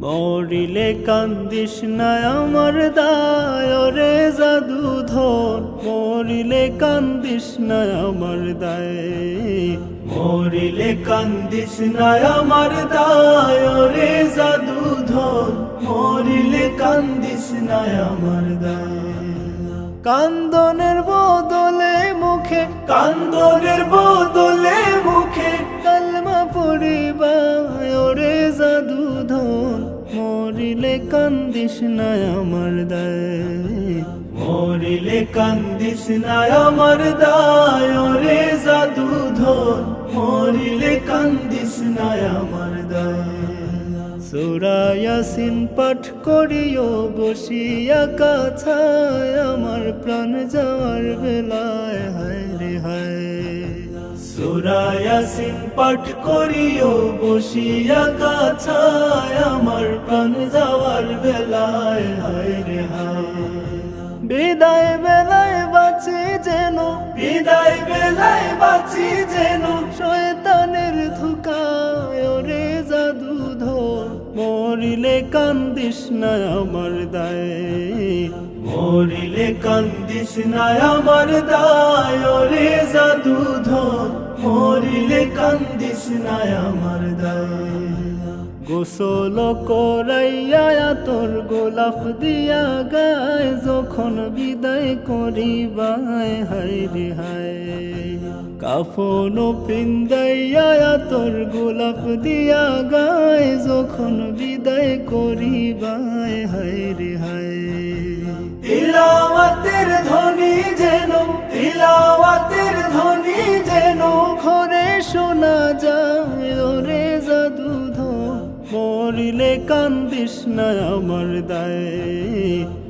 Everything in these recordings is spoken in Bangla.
মরিলে কান্দিস না আমার দায় রে জাদু ধন। মরিলে কান্দিস না আমার দায়। মরিলে কান্দিস না আমার দায় রে জাদু কান্দিস না আমার কান্দনের বদলে মুখে, কান্দনের বদলে মুখে। কালমা পড়িবায় ওরে জাদু ধন। মরিলে কান্দিস না আমার মরিলে কান্দিস না আমার দায়, ওরে জাদু ধন। মরিলে কান্দিস না আমার দায়। সুরায়াসিন পাঠ করিও, বসিয়া কাছায় আমার প্রাণ যাওয়ার বেলায়। হায় রে হায়। সুরায়াসিন পাঠ করিও, বসিয়া কাছায় আমার প্রাণ যাওয়ার বেলায়। হায় রে হায়। বিদায় বেলায় বাঁচি যেন, বিদায় বেলায় বাঁচি যেন কান্দিস না আমার দায়। মরিলে কান্দিস না আমার দায়, ওরে জাদু ধর মরিলে কান্দিস না আমার দায়। গোসল করাইয়া তোর গোলাপ দিয়া গায়, যখন বিদায় করিবায়, হায় রে হায়। কাফন পিন্দাইয়া তোর গোলাপ দিয়া গায়, যখন বিদায় করিবায়, হায় রে হায়। তিলাওয়াতের ধ্বনি মরিলে কান্দিস না আমার দায়।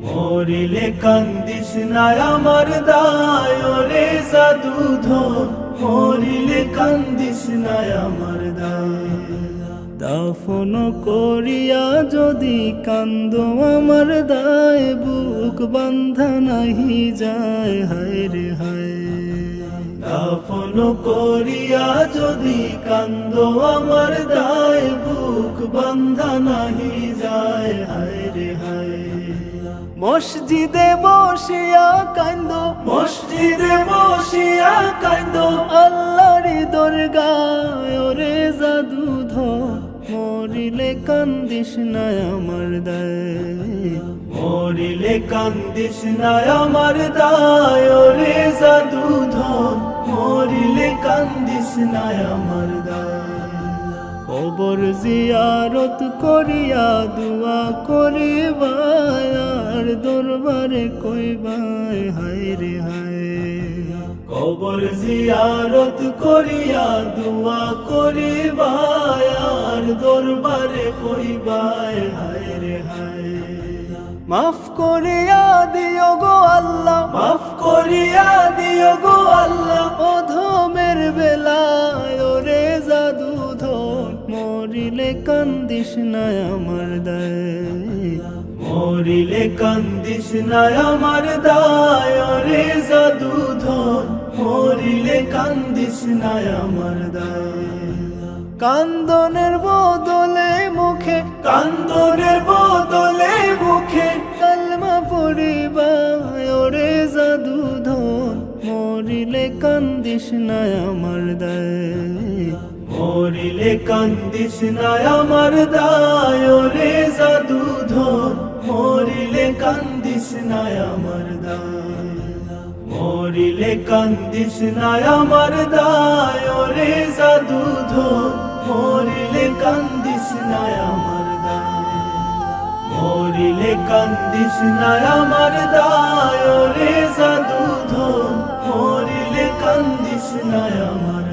মরিলে কান্দিস না আমার দায় ওরে জাদু ধর মরিলে কান্দিস না আমার দায়। দাফন করিয়া যদি কান্দ আমার দায় বুক বান্ধা নাহি যায় হায় রে হায়। দাফন করিয়া যদি কান্দ আমার দায় মসজিদে বসিয়া কান্দ। মসজিদে বসিয়া কান্দ। আল্লাহর দরগায় ওরে জাদু ধর মরিলে কান্দিস না আমার দায়। মরিলে কান্দিস না আমার দায় ওরে জাদু ধর মরিলে কান্দিস না আমার দায়। কবর জিয়ারত করিয়া দুয়া করিবায় আর দরবারে কইবায় হায় রে হায়। কবর জিয়ারত করিয়া দুয়া করিবায় আর দরবারে কইবায় হায় রে হায়। মাফ করিয়া দিও গো আল্লাহ, মাফ করিয়া কান্দিস না আমার দায়। মরিলে কান্দিস না আমার দায় ওরে জাদু ধর মরিলে কান্দিস না আমার দায়। কান্দনের বদলে মুখে কান্দনের বদলে মুখে কালমা পড়িবায় ওরে জাদু ধন। মরিলে কান্দিস না আমার দায়। মরিলে কান্দিস না আমার দায় ওরে জাদু ধন। মরিলে কান্দিস না আমার দায় মরিলে কান্দিস না আমার দায় ওরে জাদু ধর মরিলে কান্দিস না আমার দায় মরিলে কান্দিস না আমার দায় ওরে জাদু ধর মরিলে কান্দিস না আমার